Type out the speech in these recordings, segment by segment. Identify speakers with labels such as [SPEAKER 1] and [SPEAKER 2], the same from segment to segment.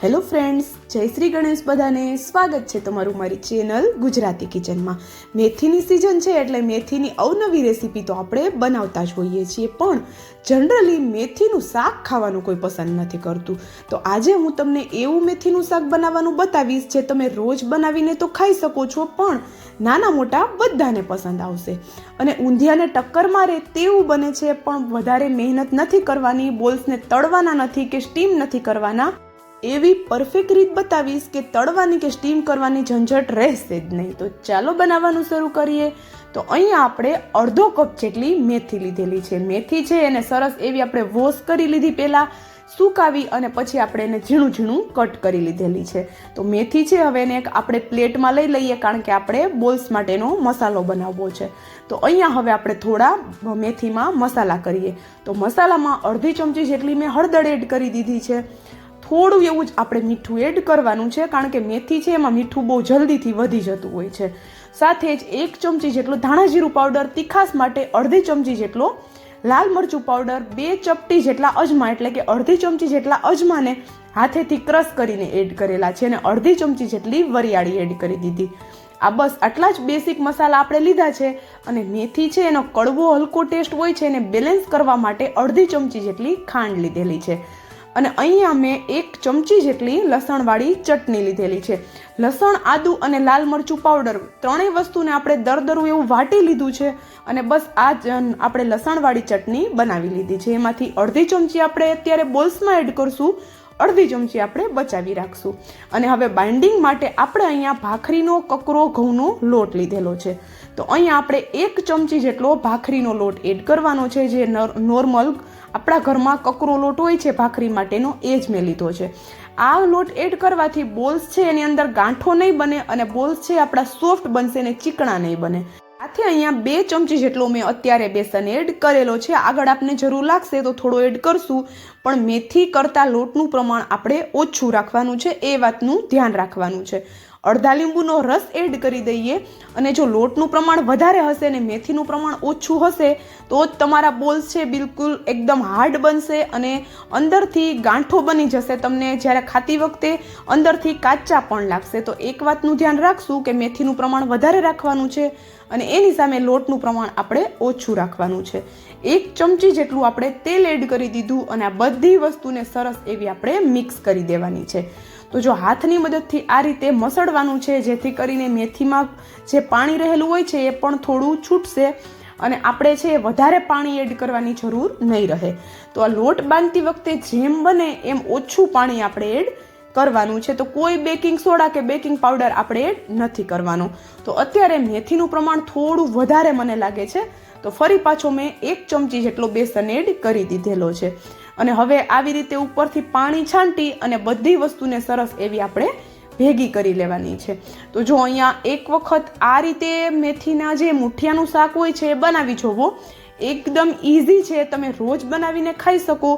[SPEAKER 1] Hello friends, જય શ્રી ગણેશ બધાને. સ્વાગત છે તમારું મારી ચેનલ ગુજરાતી કિચનમાં. મેથીની સિઝન છે એટલે મેથીની અવનવી રેસીપી તો આપણે બનાવતા જ હોઈએ છીએ, પણ જનરલી મેથીનું શાક ખાવાનું કોઈ પસંદ નથી કરતું. તો આજે હું તમને એવું મેથીનું શાક બનાવવાનું બતાવીશ જે તમે રોજ બનાવીને તો ખાઈ શકો છો, પણ નાના મોટા બધાને પસંદ આવશે. અને ઊંધિયાને ટક્કર મારે તેવું બને છે, પણ વધારે મહેનત નથી કરવાની, બોલ્સને તળવાના નથી કે સ્ટીમ નથી કરવાના. એવી પરફેક્ટ રીત બતાવીશ કે તળવાની કે સ્ટીમ કરવાની ઝંઝટ રહેશે જ નહીં. તો ચાલો બનાવવાનું શરૂ કરીએ. તો અહીંયા આપણે અડધો કપ જેટલી મેથી લીધેલી છે. મેથી છે એને સરસ એવી આપણે વોશ કરી લીધી પહેલાં, સુકાવી અને પછી આપણે એને ઝીણું ઝીણું કટ કરી લીધેલી છે. તો મેથી છે, હવે એને એક આપણે પ્લેટમાં લઈ લઈએ કારણ કે આપણે બોલ્સ માટેનો મસાલો બનાવવો છે. તો અહીંયા હવે આપણે થોડા મેથીમાં મસાલા કરીએ. તો મસાલામાં અડધી ચમચી જેટલી મેં હળદર એડ કરી દીધી છે. થોડું એવું જ આપણે મીઠું એડ કરવાનું છે, કારણ કે મેથી છે એમાં મીઠું બહુ જલ્દીથી વધી જતું હોય છે. સાથે જ એક ચમચી જેટલો ધાણા જીરું પાવડર તીખાસ માટે અડધી ચમચી જેટલો લાલ મરચું પાવડર બે ચપટી જેટલા અજમા, એટલે કે અડધી ચમચી જેટલા અજમાને હાથેથી ક્રશ કરીને એડ કરેલા છે અને અડધી ચમચી જેટલી વરિયાળી એડ કરી દીધી. આ બસ આટલા જ બેસિક મસાલા આપણે લીધા છે અને મેથી છે એનો કડવો હલકો ટેસ્ટ હોય છે એને બેલેન્સ કરવા માટે અડધી ચમચી જેટલી ખાંડ લીધેલી છે. અને અહીંયા મેં એક ચમચી જેટલી લસણવાળી ચટણી લીધેલી છે. લસણ, આદુ અને લાલ મરચું પાવડર ત્રણેય વસ્તુને આપણે દરદરું એવું વાટી લીધું છે અને બસ આ આપણે લસણવાળી ચટણી બનાવી લીધી છે. એમાંથી અડધી ચમચી આપણે અત્યારે બોલ્સમાં એડ કરશું. અડધી ચમચી આપણે બચાવી રાખશું. અને હવે બાઇન્ડિંગ માટે આપણે અહીંયા ભાખરીનો કકરો ઘઉંનો લોટ લીધેલો છે. તો અહીંયા આપણે એક ચમચી જેટલો ભાખરીનો લોટ એડ કરવાનો છે, જે નોર્મલ આપણા ઘરમાં કકરો લોટ હોય છે ભાખરી માટેનો, એ જ મેં લીધો છે. આ લોટ એડ કરવાથી બોલ્સ છે એની અંદર ગાંઠો નહીં બને અને બોલ્સ છે આપણા સોફ્ટ બનશે ને ચીકણા નહીં બને. આથી અહીંયા બે ચમચી જેટલો મેં અત્યારે બેસન એડ કરેલો છે. આગળ આપને જરૂર લાગશે તો થોડો એડ કરશું, પણ મેથી કરતાં લોટનું પ્રમાણ આપણે ઓછું રાખવાનું છે, એ વાતનું ધ્યાન રાખવાનું છે. અડધા લીંબુનો રસ એડ કરી દઈએ અને જો લોટનું પ્રમાણ વધારે હશે અને મેથીનું પ્રમાણ ઓછું હશે, તો જ તમારા બોલ્સ છે બિલકુલ એકદમ હાર્ડ બનશે અને અંદરથી ગાંઠો બની જશે તમને જ્યારે ખાતી વખતે અંદરથી કાચા પણ લાગશે. તો એક વાતનું ધ્યાન રાખશું કે મેથીનું પ્રમાણ વધારે રાખવાનું છે અને એની સામે લોટનું પ્રમાણ આપણે ઓછું રાખવાનું છે. એક ચમચી જેટલું આપણે તેલ એડ કરી દીધું અને આ બધી વસ્તુને સરસ એવી આપણે મિક્સ કરી દેવાની છે. તો જો હાથની મદદથી આ રીતે મસળવાનું છે, જેથી કરીને મેથીમાં જે પાણી રહેલું હોય છે એ પણ થોડું છૂટશે અને આપણે છે વધારે પાણી એડ કરવાની જરૂર નહીં રહે. તો આ લોટ બાંધતી વખતે જેમ બને એમ ઓછું પાણી આપણે એડ કરવાનું છે, તો કોઈ બેકિંગ સોડા કે બેકિંગ પાવડર આપણે એડ નથી કરવાનો. તો અત્યારે મેથીનું પ્રમાણ થોડું વધારે મને લાગે છે, તો ફરી પાછો મેં એક ચમચી જેટલો બેસન એડ કરી દીધેલો છે. અને હવે આવી રીતે ઉપરથી પાણી છાંટી અને બધી વસ્તુને સરસ એવી આપણે ભેગી કરી લેવાની છે. તો જો અહીંયા એક વખત આ રીતે મેથીના જે મુઠિયાનું શાક હોય છે, એ બનાવી જોવો. એકદમ ઇઝી છે, તમે રોજ બનાવીને ખાઈ શકો,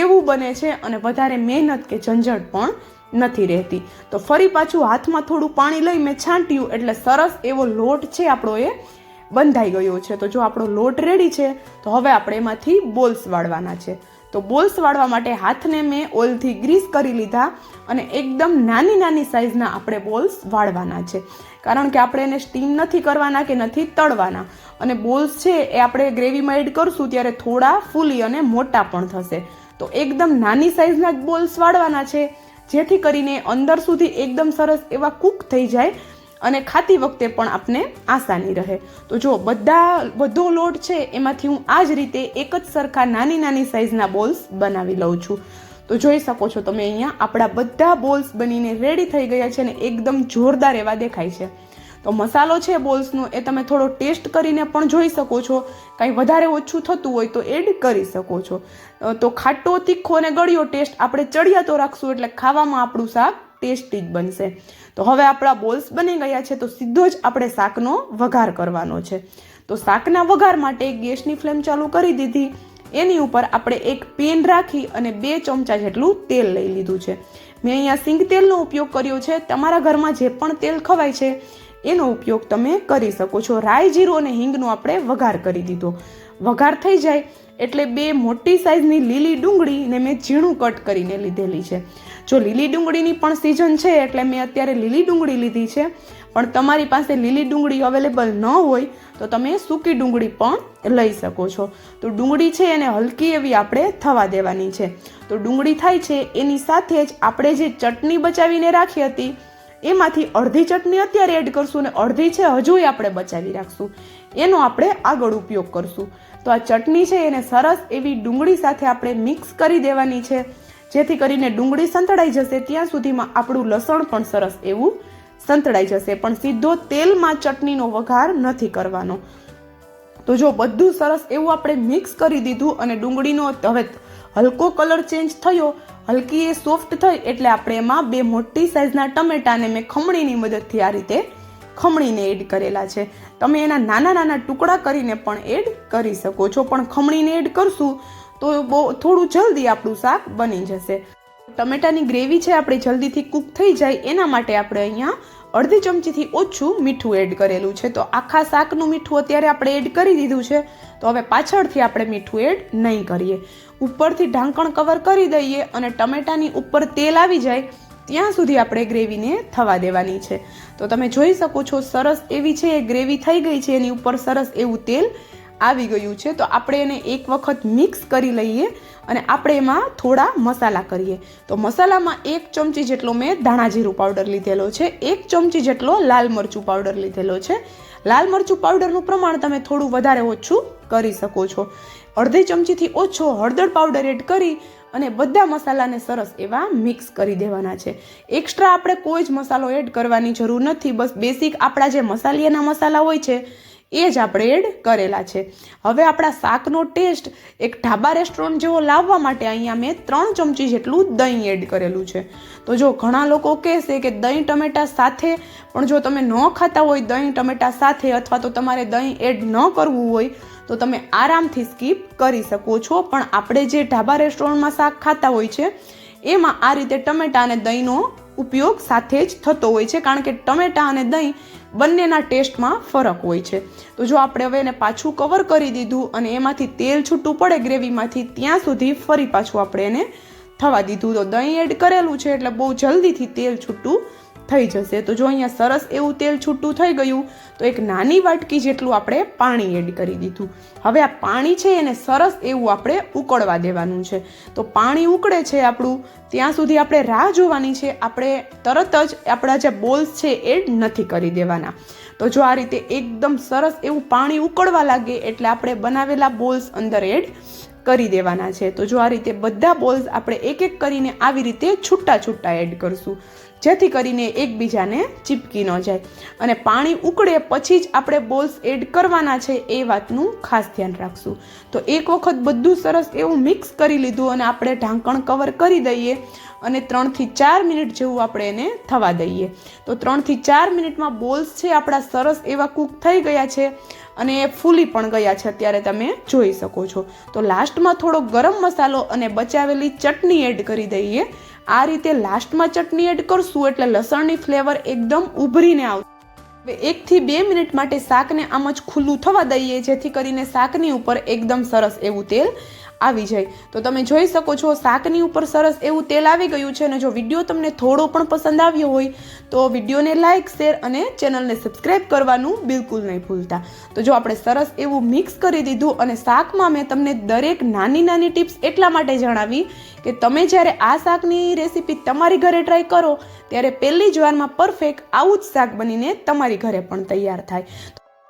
[SPEAKER 1] એવું બને છે અને વધારે મહેનત કે ઝંઝટ પણ નથી રહેતી. તો ફરી પાછું હાથમાં થોડું પાણી લઈ મેં છાંટ્યું, એટલે સરસ એવો લોટ છે આપણો એ બંધાઈ ગયો છે. તો જો આપણો લોટ રેડી છે, તો હવે આપણે એમાંથી બોલ્સ વાળવાના છે. તો બોલ્સ વાળવા માટે હાથને મેં ઓઇલથી ગ્રીસ કરી લીધા અને એકદમ નાની નાની સાઇઝના આપણે બોલ્સ વાળવાના છે. કારણ કે આપણે એને સ્ટીમ નથી કરવાના કે નથી તળવાના. અને બોલ્સ છે એ આપણે ગ્રેવીમાં એડ કરશું ત્યારે થોડા ફૂલી અને મોટા પણ થશે. તો એકદમ નાની સાઇઝના બોલ્સ વાળવાના છે. જેથી કરીને અંદર સુધી એકદમ સરસ એવા કૂક થઈ જાય અને ખાતી વખતે પણ આપને આસાની રહે. તો જો બધા, બધો લોટ છે, એમાંથી હું આ જ રીતે એક જ સરખા નાની નાની સાઇઝના બોલ્સ બનાવી લઉં છું. તો જોઈ શકો છો તમે અહીંયા આપણા બધા બોલ્સ બનીને રેડી થઈ ગયા છે ને એકદમ જોરદાર એવા દેખાય છે. તો મસાલો છે બોલ્સનો એ તમે થોડો ટેસ્ટ કરીને પણ જોઈ શકો છો. કાંઈ વધારે ઓછું થતું હોય તો એડ કરી શકો છો. તો ખાટો, તીખો અને ગળ્યો ટેસ્ટ આપણે ચડિયાતો રાખશું એટલે ખાવામાં આપણું શાક ટેસ્ટી જ બનશે. તો હવે આપણા બોલ્સ બની ગયા છે તો સીધો જ આપણે શાકનો વઘાર કરવાનો છે. તો શાકના વઘાર માટે ગેસની ફ્લેમ ચાલુ કરી દીધી. એની ઉપર આપણે એક પેન રાખી અને બે ચમચા જેટલું તેલ લઈ લીધું છે. મેં અહીંયા સિંગ તેલનો ઉપયોગ કર્યો છે. તમારા ઘરમાં જે પણ તેલ ખવાય છે એનો ઉપયોગ તમે કરી શકો છો. રાઈ જીરું અને હિંગનો આપણે વઘાર કરી દીધો. વઘાર થઈ જાય એટલે બે મોટી સાઇઝની લીલી ડુંગળીને મેં ઝીણું કટ કરીને લીધેલી છે. જો લીલી ડુંગળીની પણ સિઝન છે એટલે મેં અત્યારે લીલી ડુંગળી લીધી છે. પણ તમારી પાસે લીલી ડુંગળી અવેલેબલ ન હોય તો તમે સૂકી ડુંગળી પણ લઈ શકો છો. તો ડુંગળી છે એને હલકી એવી આપણે થવા દેવાની છે. તો ડુંગળી થાય છે એની સાથે જ આપણે જે ચટણી બચાવીને રાખી હતી એમાંથી અડધી ચટણી અત્યારે એડ કરશું ને અડધી છે હજુય આપણે બચાવી રાખશું. એનો આપણે આગળ ઉપયોગ કરશું. તો આ ચટણી છે એને સરસ એવી ડુંગળી સાથે આપણે મિક્સ કરી દેવાની છે. જેથી કરીને ડુંગળી સંતળાઈ જશે ત્યાં સુધીમાં આપણું લસણ પણ સરસ એવું સંતળાઈ જશે. પણ સીધો તેલમાં ચટણીનો વઘાર નથી કરવાનો. તો જો બધું સરસ એવું આપણે મિક્સ કરી દીધું અને ડુંગળીનો હવે હલકો કલર ચેન્જ થયો હલકી એ સોફ્ટ થઈ એટલે આપણે એમાં બે મોટી સાઇઝના ટમેટાને મેં ખમણીની મદદથી આ રીતે ખમણીને એડ કરેલા છે. તમે એના નાના નાના ટુકડા કરીને પણ એડ કરી શકો છો. પણ ખમણીને એડ કરશું તો બહુ થોડું જલ્દી આપણું શાક બની જશે. ટમેટાની ગ્રેવી છે આપણી જલ્દીથી કૂક થઈ જાય. એના માટે આપણે અહીંયા અડધી ચમચીથી ઓછું મીઠું એડ કરેલું છે. તો આખા શાકનું મીઠું અત્યારે આપણે એડ કરી દીધું છે. તો હવે પાછળથી આપણે મીઠું એડ નહીં કરીએ. ઉપરથી ઢાંકણ કવર કરી દઈએ અને ટમેટાની ઉપર તેલ આવી જાય, ત્યાં સુધી આપણે ગ્રેવીને થવા દેવાની છે. તો તમે જોઈ શકો છો, સરસ એવી છે, એ ગ્રેવી થઈ ગઈ છે, એની ઉપર સરસ એવું તેલ આવી ગયું છે. તો આપણે એને એક વખત મિક્સ કરી લઈએ અને આપણે એમાં થોડા મસાલા કરીએ. તો મસાલામાં એક ચમચી જેટલો મેં ધાણા જીરું પાવડર લીધેલો છે, એક ચમચી જેટલો લાલ મરચું પાવડર લીધેલો છે. લાલ મરચું પાવડરનું પ્રમાણ તમે થોડું વધારે ઓછું કરી શકો છો. અડધી ચમચીથી ઓછો હળદર પાવડર એડ કરી અને બધા મસાલાને સરસ એવા મિક્સ કરી દેવાના છે. એક્સ્ટ્રા આપણે કોઈ જ મસાલો એડ કરવાની જરૂર નથી. બસ બેસિક આપણા જે મસાલિયાના મસાલા હોય છે એ જ આપણે એડ કરેલા છે. હવે આપણા શાકનો ટેસ્ટ એક ઢાબા રેસ્ટોરન્ટ જેવો લાવવા માટે અહીંયા મેં ત્રણ ચમચી જેટલું દહીં એડ કરેલું છે. તો જો ઘણા લોકો કહેશે કે દહીં ટમેટા સાથે, પણ જો તમે ન ખાતા હોય દહીં ટમેટા સાથે અથવા તો તમારે દહીં એડ ન કરવું હોય, તો તમે આરામથી સ્કીપ કરી શકો છો. પણ આપણે જે ઢાબા રેસ્ટોરન્ટમાં શાક ખાતા હોય છે, એમાં આ રીતે ટમેટા અને દહીંનો ઉપયોગ સાથે જ થતો હોય છે, કારણ કે ટમેટા અને દહીં બંનેના ટેસ્ટમાં ફરક હોય છે. તો જો આપણે હવે એને પાછું કવર કરી દીધું અને એમાંથી તેલ છૂટું પડે ગ્રેવીમાંથી, ત્યાં સુધી ફરી પાછું આપણે એને થવા દીધું. તો દહીં એડ કરેલું છે, એટલે બહુ જલ્દીથી તેલ છૂટું થઈ જશે. તો જો અહીંયા સરસ એવું તેલ છૂટું થઈ ગયું, તો એક નાની વાટકી જેટલું આપણે પાણી એડ કરી દીધું. હવે આ પાણી છે એને સરસ એવું આપણે ઉકળવા દેવાનું છે. તો પાણી ઉકળે છે આપણું, ત્યાં સુધી આપણે રાહ જોવાની છે. આપણે તરત જ આપણા જે બોલ્સ છે એડ નથી કરી દેવાના. તો જો આ રીતે એકદમ સરસ એવું પાણી ઉકળવા લાગે, એટલે આપણે બનાવેલા બોલ્સ અંદર એડ કરી દેવાના છે. તો જો આ રીતે બધા બોલ્સ આપણે એક એક કરીને આવી રીતે છૂટા છૂટા એડ કરશું. જેથી કરીને એકબીજાને ચીપકી ન જાય. અને પાણી ઉકળે પછી જ આપણે બોલ્સ એડ કરવાના છે એ વાતનું ખાસ ધ્યાન રાખશું. તો એક વખત બધું સરસ એવું મિક્સ કરી લીધું અને આપણે ઢાંકણ કવર કરી દઈએ અને ત્રણથી ચાર મિનિટ જેવું આપણે એને થવા દઈએ. તો ત્રણથી ચાર મિનિટમાં બોલ્સ છે આપણા સરસ એવા કૂક થઈ ગયા છે અને એ ફૂલી પણ ગયા છે અત્યારે તમે જોઈ શકો છો. તો લાસ્ટમાં થોડો ગરમ મસાલો અને બચાવેલી ચટણી એડ કરી દઈએ. આ રીતે લાસ્ટમાં ચટણી એડ કરશું એટલે લસણની ફ્લેવર એકદમ ઉભરીને આવશે. હવે એકથી બે મિનિટ માટે શાકને આમ જ ખુલ્લું થવા દઈએ, જેથી કરીને શાકની ઉપર એકદમ સરસ એવું તેલ આવી જાય. તો તમે જોઈ શકો છો, શાકની ઉપર સરસ એવું તેલ આવી ગયું છે અને જો વીડિયો તમને થોડો પણ પસંદ આવ્યો હોય, તો વિડીયોને લાઇક શેર અને ચેનલને સબસ્ક્રાઈબ કરવાનું બિલકુલ નહીં ભૂલતા. તો જો આપણે સરસ એવું મિક્સ કરી દીધું અને શાકમાં મેં તમને દરેક નાની નાની ટિપ્સ એટલા માટે જણાવી કે તમે જ્યારે આ શાકની રેસીપી તમારી ઘરે ટ્રાય કરો, ત્યારે પહેલી જ વારમાં પરફેક્ટ આવું જ શાક બનીને તમારી ઘરે પણ તૈયાર થાય.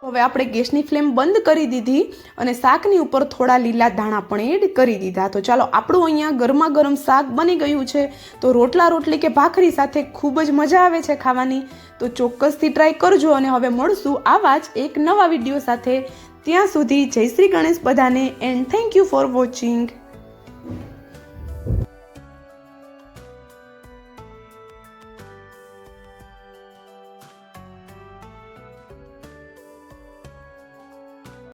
[SPEAKER 1] હવે આપણે ગેસની ફ્લેમ બંધ કરી દીધી અને શાકની ઉપર થોડા લીલા દાણા પણ એડ કરી દીધા. તો ચાલો, આપણું અહીંયા ગરમા ગરમ શાક બની ગયું છે. તો રોટલા રોટલી કે ભાખરી સાથે ખૂબ જ મજા આવે છે ખાવાની. તો ચોક્કસથી ટ્રાય કરજો અને હવે મળશું આવા જ એક નવા વીડિયો સાથે. ત્યાં સુધી જય શ્રી ગણેશ બધાને and thank you for watching